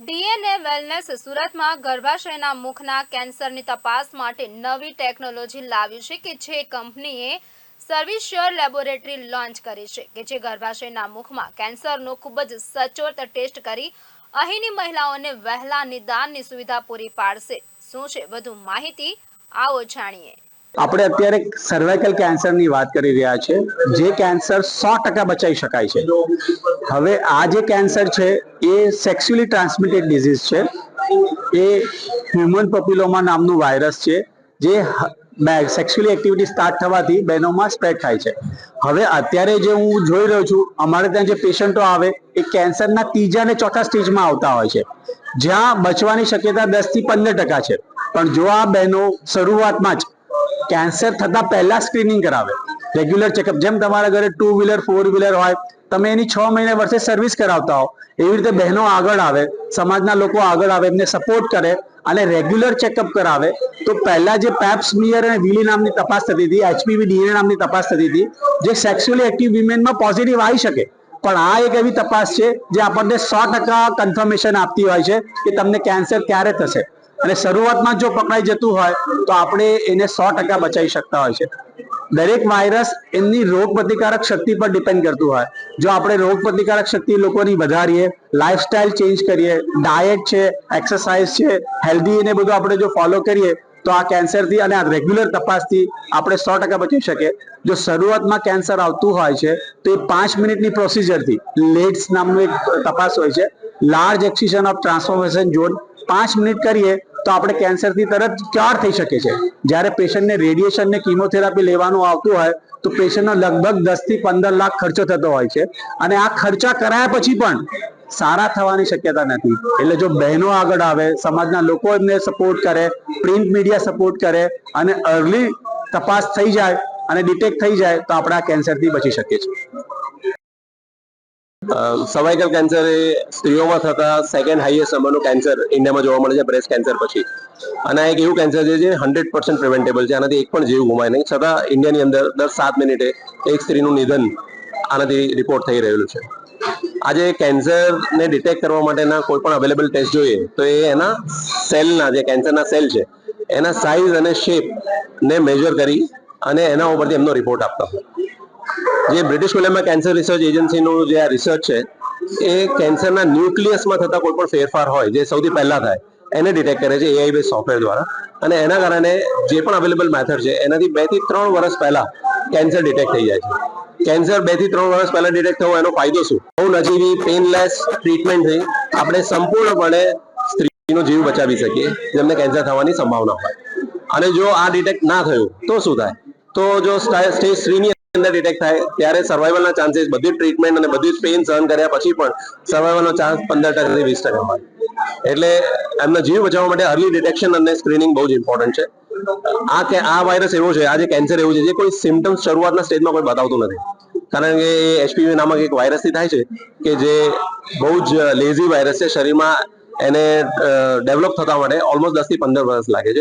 DNA wellness સુરતમાં ગર્ભાશયના મુખના કેન્સરની તપાસ માટે નવી ટેકનોલોજી લાવી છે કે જે કંપનીએ સર્વિશ્યોર લેબોરેટરી લોન્ચ કરી છે કે જે ગર્ભાશયના મુખમાં કેન્સરનો ખૂબ જ સચોટ ટેસ્ટ કરી અહીંની મહિલાઓને વહેલા નિદાનની સુવિધા પૂરી પાડશે. શું છે? વધુ માહિતી આવો જાણીએ. આપણે અત્યારે સર્વાઇકલ કેન્સરની વાત કરી રહ્યા છે, જે કેન્સર સો ટકા બચાવી શકાય છે. હવે આ જે કેન્સર છે, એ સેક્સ્યુઅલી ટ્રાન્સમિટેડ ડિઝીઝ છે. એ હ્યુમન પોપ્યુલોમા નામનું વાયરસ છે, જે સેક્સ્યુઅલી એક્ટિવિટી સ્ટાર્ટ થવાથી બહેનોમાં સ્પ્રેડ થાય છે. હવે અત્યારે જે હું જોઈ રહ્યો છું, અમારે ત્યાં જે પેશન્ટો આવે, એ કેન્સરના ત્રીજા અને ચોથા સ્ટેજમાં આવતા હોય છે. જ્યાં બચવાની શક્યતા દસથી પંદર ટકા છે. પણ જો આ બહેનો શરૂઆતમાં જ કેન્સર થતા પહેલા સ્ક્રીનિંગ કરાવે. રેગ્યુલર ચેકઅપ જેમ તમારા ઘરે ટુ વ્હીલર ફોર વ્હીલર હોય, તમે એની છ મહિને વર્ષે સર્વિસ કરાવતા હો. એવી રીતે બહેનો આગળ આવે, સમાજના લોકો આગળ આવે, એમને સપોર્ટ કરે અને રેગ્યુલર ચેકઅપ કરાવે, તો પહેલા જે પેપ્સમિયર અને વિલી નામની તપાસ થતી હતી એચપીવી ડીએનએ નામની તપાસ થતી હતી, જે સેક્સ્યુઅલી એક્ટિવ વિમેનમાં પોઝિટિવ આવી શકે. પણ આ એક એવી તપાસ છે, જે આપણને સો ટકા કન્ફર્મેશન આપતી હોય છે કે તમને કેન્સર ક્યારે થશે. અને શરૂઆતમાં જો પકડાઈ જતું હોય, તો આપણે એને સો ટકા બચાવી શકતા હોય છે. દરેક વાયરસ એમની રોગ પ્રતિકારક શક્તિ પર ડિપેન્ડ કરતું હોય. જો આપણે રોગ પ્રતિકારક શક્તિ લોકોની વધારીએ લાઈફસ્ટાઈલ ચેન્જ કરીએ ડાયટ છે એક્સરસાઇઝ છે હેલ્ધી એને બધું આપણે જો ફોલો કરીએ, તો આ કેન્સરથી અને આ રેગ્યુલર તપાસથી આપણે સો ટકા બચી શકીએ. જો શરૂઆતમાં કેન્સર આવતું હોય છે, તો એ પાંચ મિનિટની પ્રોસિજરથી લેટ્સ નામનું એક તપાસ હોય છે. Large excision of transformation zone પાંચ મિનિટ કરીએ તો આપણે કેન્સરથી તરત ક્યોર થઈ શકે છે જ્યારે પેશન્ટને રેડિયેશન ને કિમોથેરાપી લેવાનું આવતું હોય, તો પેશન્ટનો લગભગ દસથી પંદર લાખ ખર્ચો થતો હોય છે. અને આ ખર્ચા કરાયા પછી પણ સારા થવાની શક્યતા નથી. એટલે જો બહેનો આગળ આવે, સમાજના લોકો એમને સપોર્ટ કરે પ્રિન્ટ મીડિયા સપોર્ટ કરે, અને અર્લી તપાસ થઈ જાય, અને ડિટેક્ટ થઈ જાય, તો આપણે આ કેન્સરથી બચી શકીએ છીએ. સર્વાઇકલ કેન્સર એ સ્ત્રીઓમાં થતા સેકન્ડ હાઈએસ્ટ નંબરનું કેન્સર ઇન્ડિયામાં જોવા મળે છે બ્રેસ્ટ કેન્સર પછી. અને એક એવું કેન્સર છે જે હંડ્રેડ પર્સન્ટ પ્રિવેન્ટેબલ છે. આનાથી એક પણ જીવ ગુમાય નહીં. છતાં ઇન્ડિયાની અંદર દર સાત મિનિટે એક સ્ત્રીનું નિધન આનાથી રિપોર્ટ થઈ રહેલું છે. આજે કેન્સરને ડિટેક્ટ કરવા માટેના કોઈ પણ અવેલેબલ ટેસ્ટ જોઈએ, તો એ એના સેલના જે કેન્સરના સેલ છે, એના સાઇઝ અને શેપને મેજર કરી અને એના ઉપરથી એમનો રિપોર્ટ આપતા જે બ્રિટિશ કોલંબિયા કેન્સર રિસર્ચ એજન્સીનું જે આ રિસર્ચ છે, એ કેન્સરના ન્યુક્લિયસમાં થતા કોઈ પણ ફેરફાર હોય, જે સૌથી પહેલાં થાય, એને ડિટેક્ટ કરે છે એઆઈ બેઝ સોફ્ટવેર દ્વારા. અને એના કારણે જે પણ અવેલેબલ મેથડ છે, એનાથી બેથી ત્રણ વર્ષ પહેલા કેન્સર ડિટેક્ટ થઈ જાય છે. કેન્સર બેથી ત્રણ વર્ષ પહેલા ડિટેક્ટ થવો એનો ફાયદો શું? બહુ નજીવી પેનલેસ ટ્રીટમેન્ટથી આપણે સંપૂર્ણપણે સ્ત્રીનો જીવ બચાવી શકીએ, જેમને કેન્સર થવાની સંભાવના હોય. અને જો આ ડિટેક્ટ ના થયું, તો શું થાય? તો જો સ્ટેજ થ્રીની અંદર ડિટેક્ટ થાય, ત્યારે સર્વાઈવલના ચાન્સીસ બધી ટ્રીટમેન્ટ અને બધી પેઇન સહન કર્યા પછી પણ સર્વાઈવલનો ચાન્સ પંદર ટકાથી વીસ ટકા હોય એટલે એમના જીવ બચાવવા માટે અર્લી ડિટેક્શન અને સ્ક્રીનિંગ બહુ જ ઇમ્પોર્ટન્ટ છે. આ કે, આ વાયરસ એવો છે આ જે કેન્સર એવું છે, જે કોઈ સિમ્ટમ્સ શરૂઆતના સ્ટેજમાં કોઈ બતાવતું નથી. કારણ કે એ એચપીવી નામક એક વાયરસથી થાય છે કે જે બહુ જ લેઝી વાયરસ છે, શરીરમાં એને ડેવલપ થતા માટે ઓલમોસ્ટ દસથી પંદર વર્ષ લાગે છે.